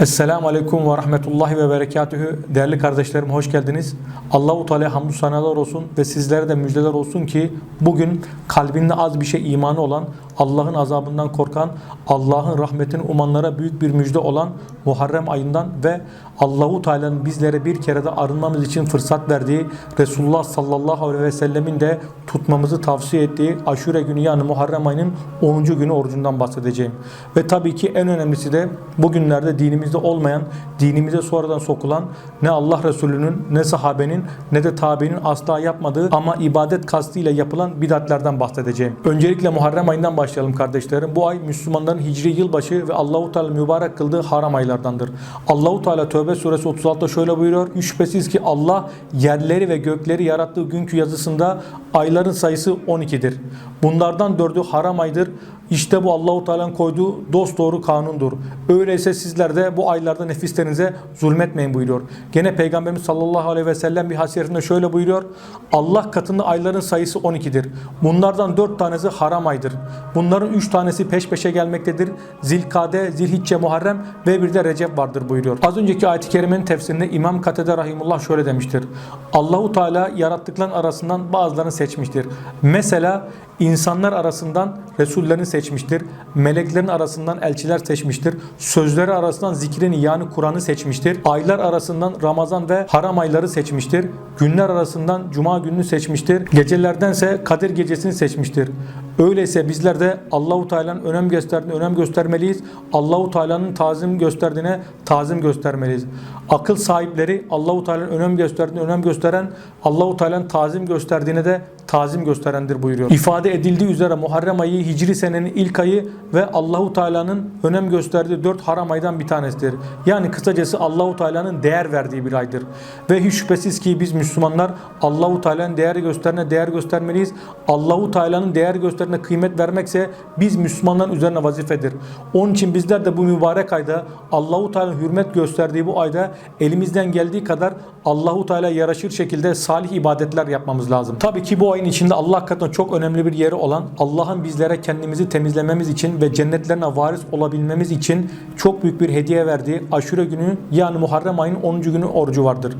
Esselamu Aleyküm ve Rahmetullahi ve Berekatühü. Değerli kardeşlerim hoş geldiniz. Allahu Teala hamdü sanalar olsun ve sizlere de müjdeler olsun ki bugün kalbinde az bir şey imanı olan, Allah'ın azabından korkan, Allah'ın rahmetini umanlara büyük bir müjde olan Muharrem ayından ve Allahu Teala'nın bizlere bir kere de arınmamız için fırsat verdiği Resulullah sallallahu aleyhi ve sellemin de tutmamızı tavsiye ettiği Aşure günü yani Muharrem ayının 10. günü orucundan bahsedeceğim. Ve tabii ki en önemlisi de bugünlerde dinimizde olmayan, dinimize sonradan sokulan ne Allah Resulü'nün ne sahabenin ne de tabiinin asla yapmadığı ama ibadet kastıyla yapılan bidatlerden bahsedeceğim. Öncelikle Muharrem ayından başlayalım kardeşlerim. Bu ay Müslümanların hicri yılbaşı ve Allahu Teala mübarek kıldığı haram aylardandır. Allahu Teala Tövbe suresi 36'da şöyle buyuruyor. Şüphesiz ki Allah yerleri ve gökleri yarattığı günkü yazısında ayların sayısı 12'dir. Bunlardan dördü haram aydır. İşte bu Allahu Teala'nın koyduğu dost doğru kanundur. Öyleyse sizler de bu aylarda nefislerinize zulmetmeyin buyuruyor. Gene Peygamberimiz sallallahu aleyhi ve sellem bir hadis-i şerifinde şöyle buyuruyor. Allah katında ayların sayısı 12'dir. Bunlardan 4 tanesi haram aydır. Bunların 3 tanesi peş peşe gelmektedir. Zilkade, Zilhicce, Muharrem ve bir de Recep vardır buyuruyor. Az önceki ayet-i kerimenin tefsirinde İmam Katede Rahimullah şöyle demiştir. Allahu Teala yarattıkların arasından bazılarını seçmiştir. Mesela insanlar arasından Resullerini seçmiştir. Meleklerin arasından elçiler seçmiştir. Sözleri arasından zikrini yani Kur'an'ı seçmiştir. Aylar arasından Ramazan ve haram ayları seçmiştir. Günler arasından Cuma gününü seçmiştir. Gecelerdense Kadir gecesini seçmiştir. Öyleyse bizler de Allahu Teala'nın önem gösterdiğine önem göstermeliyiz. Allahu Teala'nın tazim gösterdiğine tazim göstermeliyiz. Akıl sahipleri Allahu Teala'nın önem gösterdiğine önem gösteren, Allahu Teala'nın tazim gösterdiğine de tazim gösterendir buyuruyor. İfade edildiği üzere Muharrem ayı Hicri senenin ilk ayı ve Allahu Teala'nın önem gösterdiği dört haram aydan bir tanesidir. Yani kısacası Allahu Teala'nın değer verdiği bir aydır. Ve hiç şüphesiz ki biz Müslümanlar Allahu Teala'nın değer gösterine değer göstermeliyiz. Allahu Teala'nın değer gösterine kıymet vermekse biz Müslümanların üzerine vazifedir. Onun için bizler de bu mübarek ayda Allahu Teala'nın hürmet gösterdiği bu ayda elimizden geldiği kadar Allahu Teala yaraşır şekilde salih ibadetler yapmamız lazım. Tabii ki bu ayın içinde Allah katında çok önemli bir yeri olan Allah'ın bizlere kendimizi temizlememiz için ve cennetlerine varis olabilmemiz için çok büyük bir hediye verdiği Aşure günü yani Muharrem ayının 10. günü orucu vardır.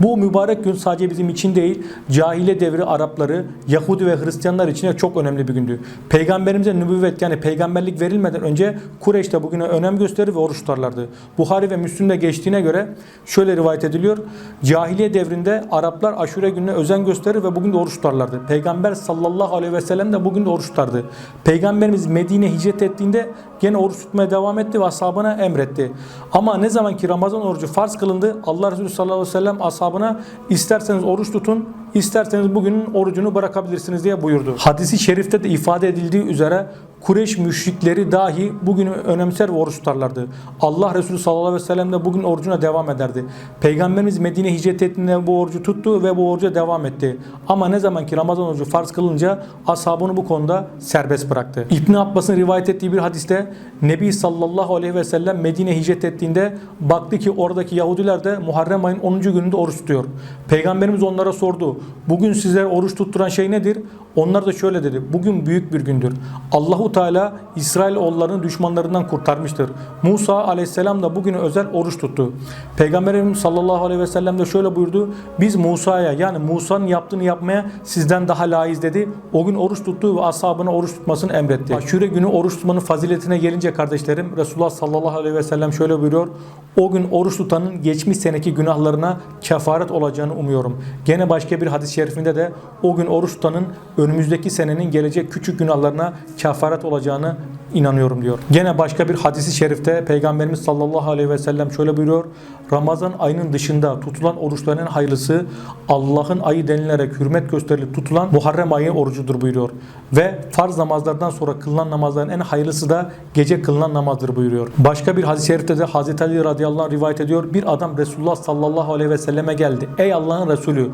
Bu mübarek gün sadece bizim için değil, cahile devri Arapları, Yahudi ve Hristiyanlar için de çok önemli bir gündü. Peygamberimize nübüvvet yani peygamberlik verilmeden önce Kureyş'te bugüne önem gösterir ve oruç tutarlardı. Buhari ve Müslim'de geçtiğine göre şöyle rivayet ediliyor. Cahiliye devrinde Araplar aşure gününe özen gösterir ve bugün de oruç tutarlardı. Peygamber sallallahu aleyhi ve sellem de bugün de oruç tutardı. Peygamberimiz Medine hicret ettiğinde gene oruç tutmaya devam etti ve ashabına emretti. Ama ne zaman ki Ramazan orucu farz kılındı Allah Resulü sallallahu aleyhi ve sellem ashabına isterseniz oruç tutun isterseniz bugünün orucunu bırakabilirsiniz diye buyurdu. Hadisi şerifte de ifade edildiği üzere Kureyş müşrikleri dahi bugünü önemser ve oruç tutarlardı. Allah Resulü sallallahu aleyhi ve sellem de bugün orucuna devam ederdi. Peygamberimiz Medine hicret ettiğinde bu orucu tuttu ve bu oruca devam etti. Ama ne zaman ki Ramazan orucu farz kılınca ashabını bu konuda serbest bıraktı. İbn Abbas'ın rivayet ettiği bir hadiste Nebi sallallahu aleyhi ve sellem Medine hicret ettiğinde baktı ki oradaki Yahudiler de Muharrem ayın 10. gününde oruç tutuyor. Peygamberimiz onlara sordu. Bugün sizlere oruç tutturan şey nedir? Onlar da şöyle dedi. Bugün büyük bir gündür. Allahu Teala İsrail oğullarını düşmanlarından kurtarmıştır. Musa aleyhisselam da bugünü özel oruç tuttu. Peygamberimiz sallallahu aleyhi ve sellem de şöyle buyurdu. Biz Musa'ya yani Musa'nın yaptığını yapmaya sizden daha layığız dedi. O gün oruç tuttu ve ashabına oruç tutmasını emretti. Aşure günü oruç tutmanın faziletine gelince kardeşlerim Resulullah sallallahu aleyhi ve sellem şöyle buyuruyor. O gün oruç tutanın geçmiş seneki günahlarına kefaret olacağını umuyorum. Gene başka bir hadis-i şerifinde de o gün oruç tutanın önümüzdeki senenin gelecek küçük günahlarına kefaret olacağını inanıyorum diyor. Gene başka bir hadisi şerifte Peygamberimiz sallallahu aleyhi ve sellem şöyle buyuruyor. Ramazan ayının dışında tutulan oruçların en hayırlısı Allah'ın ayı denilerek hürmet gösterilip tutulan Muharrem ayı orucudur buyuruyor. Ve farz namazlardan sonra kılınan namazların en hayırlısı da gece kılınan namazdır buyuruyor. Başka bir hadis-i şerifte de Hazreti Ali radıyallahu anh rivayet ediyor. Bir adam Resulullah sallallahu aleyhi ve selleme geldi. Ey Allah'ın Resulü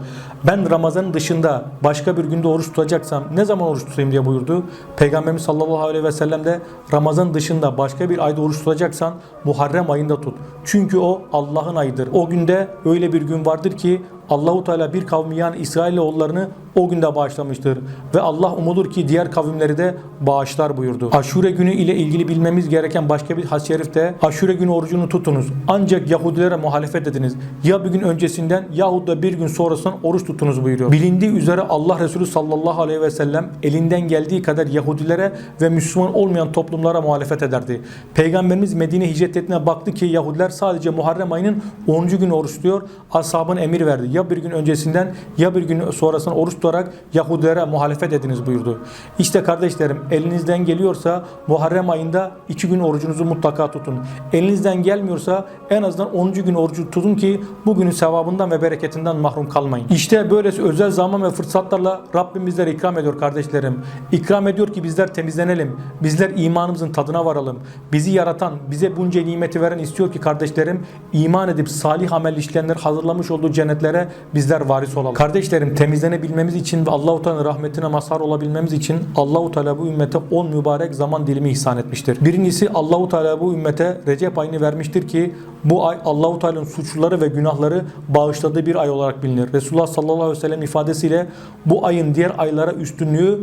ben Ramazanın dışında başka bir günde oruç tutacaksam ne zaman oruç tutayım diye buyurdu. Peygamberimiz sallallahu aleyhi ve sellem de Ramazan dışında başka bir ayda oruç tutacaksan Muharrem ayında tut. Çünkü o Allah'ın ayıdır. O günde öyle bir gün vardır ki Allahu Teala bir kavmi yani İsrailoğullarını o günde bağışlamıştır ve Allah umudur ki diğer kavimleri de bağışlar buyurdu. Aşure günü ile ilgili bilmemiz gereken başka bir hadis-i şerifte Aşure günü orucunu tutunuz. Ancak Yahudilere muhalefet ediniz. Ya bir gün öncesinden yahut da bir gün sonrasından oruç tutunuz buyuruyor. Bilindiği üzere Allah Resulü sallallahu aleyhi ve sellem elinden geldiği kadar Yahudilere ve Müslüman olmayan toplumlara muhalefet ederdi. Peygamberimiz Medine hicret ettiğine baktı ki Yahudiler sadece Muharrem ayının 10. günü oruç tutuyor. Ashabın emir verdi. Ya bir gün öncesinden ya bir gün sonrasından oruç tutarak Yahudilere muhalefet ediniz buyurdu. İşte kardeşlerim elinizden geliyorsa Muharrem ayında 2 gün orucunuzu mutlaka tutun. Elinizden gelmiyorsa en azından 10. gün orucu tutun ki bugünün sevabından ve bereketinden mahrum kalmayın. İşte böylesi özel zaman ve fırsatlarla Rabbim bizlere ikram ediyor kardeşlerim. İkram ediyor ki bizler temizlenelim. Bizler imanımızın tadına varalım. Bizi yaratan, bize bunca nimeti veren istiyor ki kardeşlerim iman edip salih amel işleyenler hazırlamış olduğu cennetlere bizler varis olalım. Kardeşlerim temizlenebilmemiz için ve Allahu Teala'nın rahmetine mazhar olabilmemiz için Allahu Teala bu ümmete 10 mübarek zaman dilimi ihsan etmiştir. Birincisi Allahu Teala bu ümmete Recep ayını vermiştir ki bu ay Allahu Teala'nın suçları ve günahları bağışladığı bir ay olarak bilinir. Resulullah sallallahu aleyhi ve sellem ifadesiyle bu ayın diğer aylara üstünlüğü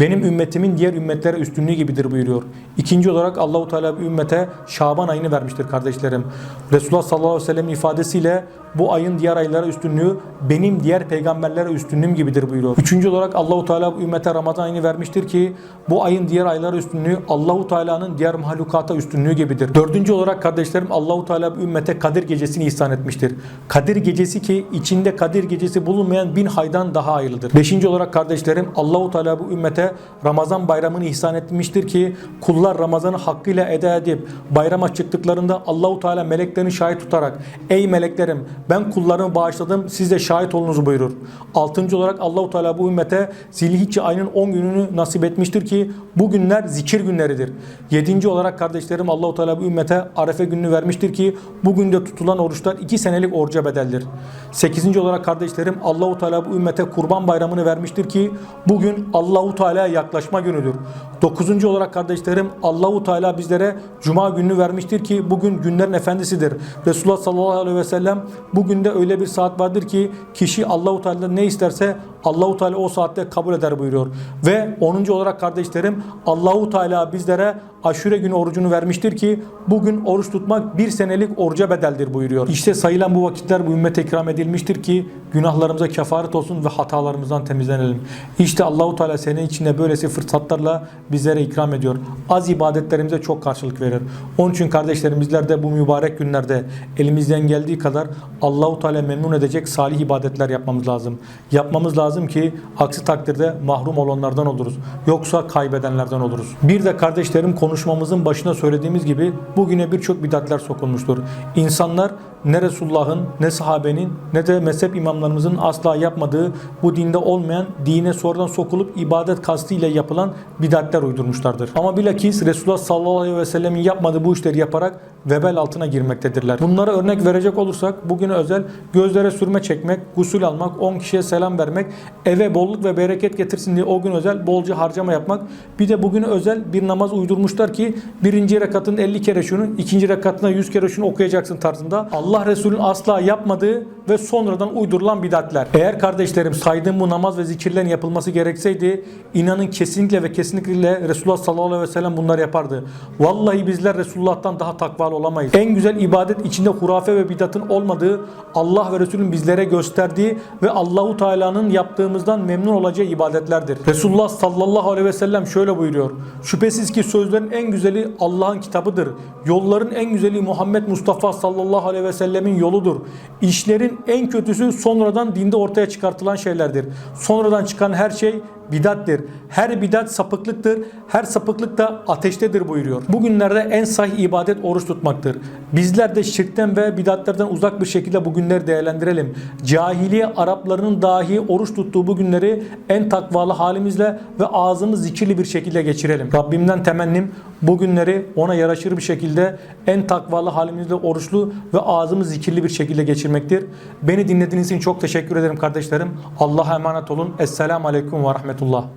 benim ümmetimin diğer ümmetlere üstünlüğü gibidir buyuruyor. İkinci olarak Allahu Teala bir ümmete Şaban ayını vermiştir kardeşlerim. Resulullah sallallahu aleyhi ve sellem ifadesiyle bu ayın diğer aylara üstünlüğü benim diğer peygamberlere üstünlüğüm gibidir buyuruyor. Üçüncü olarak Allahu Teala ümmete Ramazan ayını vermiştir ki bu ayın diğer aylara üstünlüğü Allahu Teala'nın diğer mahlukata üstünlüğü gibidir. Dördüncü olarak kardeşlerim Allahu Teala ümmete Kadir gecesini ihsan etmiştir. Kadir gecesi ki içinde Kadir gecesi bulunmayan bin haydan daha hayırlıdır. Beşinci olarak kardeşlerim Allahu Teala bu ümmete Ramazan bayramını ihsan etmiştir ki kullar Ramazan'ı hakkıyla eda edip bayrama çıktıklarında Allahu Teala meleklerini şahit tutarak ey meleklerim ben kullarımı bağışladım siz de şahit olunuz buyurur. Altıncı olarak Allahu Teala bu ümmete Zilhicce ayının 10 gününü nasip etmiştir ki bu günler zikir günleridir. Yedinci olarak kardeşlerim Allahu Teala bu ümmete Arefe gününü vermiştir ki bu günde tutulan oruçlar 2 senelik oruca bedeldir. Sekizinci olarak kardeşlerim Allahu Teala bu ümmete Kurban Bayramını vermiştir ki bugün Allahu Teala'ya yaklaşma günüdür. Dokuzuncu olarak kardeşlerim Allahu Teala bizlere Cuma gününü vermiştir ki bugün günlerin efendisidir. Resulullah sallallahu aleyhi ve sellem bugün de öyle bir saat vardır ki kişi Allahu Teala ne isterse Allahu Teala o saatte kabul eder buyuruyor. Ve 10. olarak kardeşlerim Allahu Teala bizlere aşure günü orucunu vermiştir ki bugün oruç tutmak bir senelik oruca bedeldir buyuruyor. İşte sayılan bu vakitler bu ümmete ikram edilmiştir ki günahlarımıza kefaret olsun ve hatalarımızdan temizlenelim. İşte Allahu Teala senin içinde böylesi fırsatlarla bizlere ikram ediyor. Az ibadetlerimize çok karşılık verir. Onun için kardeşlerim bizler de bu mübarek günlerde elimizden geldiği kadar Allahu Teala memnun edecek salih ibadetler yapmamız lazım. Yapmamız lazım ki aksi takdirde mahrum olanlardan oluruz. Yoksa kaybedenlerden oluruz. Bir de kardeşlerim konuşmamızın başına söylediğimiz gibi bugüne birçok bidatler sokulmuştur. İnsanlar ne Resulullah'ın ne sahabenin ne de mezhep imamlarımızın asla yapmadığı bu dinde olmayan dine sonradan sokulup ibadet kastıyla yapılan bidatler uydurmuşlardır. Ama bilakis Resulullah sallallahu aleyhi ve sellemin yapmadığı bu işleri yaparak vebel altına girmektedirler. Bunlara örnek verecek olursak bugüne özel gözlere sürme çekmek, gusül almak, 10 kişiye selam vermek, eve bolluk ve bereket getirsin diye o gün özel bolca harcama yapmak. Bir de bugüne özel bir namaz uydurmuşlar ki birinci rekatın 50 kere şunu, ikinci rekatına 100 kere şunu okuyacaksın tarzında. Allah Resulü'nün asla yapmadığı ve sonradan uydurulan bidatler. Eğer kardeşlerim saydığım bu namaz ve zikirlerin yapılması gerekseydi inanın kesinlikle ve kesinlikle Resulullah sallallahu aleyhi ve sellem bunları yapardı. Vallahi bizler Resulullah'tan daha takvalı olamayız. En güzel ibadet içinde hurafe ve bidatın olmadığı Allah ve Resulün bizlere gösterdiği ve Allahu Teala'nın yaptığımızdan memnun olacağı ibadetlerdir. Resulullah sallallahu aleyhi ve sellem şöyle buyuruyor. Şüphesiz ki sözlerin en güzeli Allah'ın kitabıdır. Yolların en güzeli Muhammed Mustafa sallallahu aleyhi ve sellemin yoludur. İşlerin en kötüsü sonradan dinde ortaya çıkartılan şeylerdir. Sonradan çıkan her şey bidattir. Her bidat sapıklıktır. Her sapıklık da ateştedir buyuruyor. Bugünlerde en sahih ibadet oruç tutmaktır. Bizler de şirkten ve bidatlerden uzak bir şekilde bu günleri değerlendirelim. Cahiliye Araplarının dahi oruç tuttuğu bu günleri en takvalı halimizle ve ağzımız zikirli bir şekilde geçirelim. Rabbimden temennim bu günleri ona yaraşır bir şekilde en takvalı halimizle oruçlu ve ağzımız zikirli bir şekilde geçirmektir. Beni dinlediğiniz için çok teşekkür ederim kardeşlerim. Allah'a emanet olun. Esselamu Aleyküm ve Rahmetullah.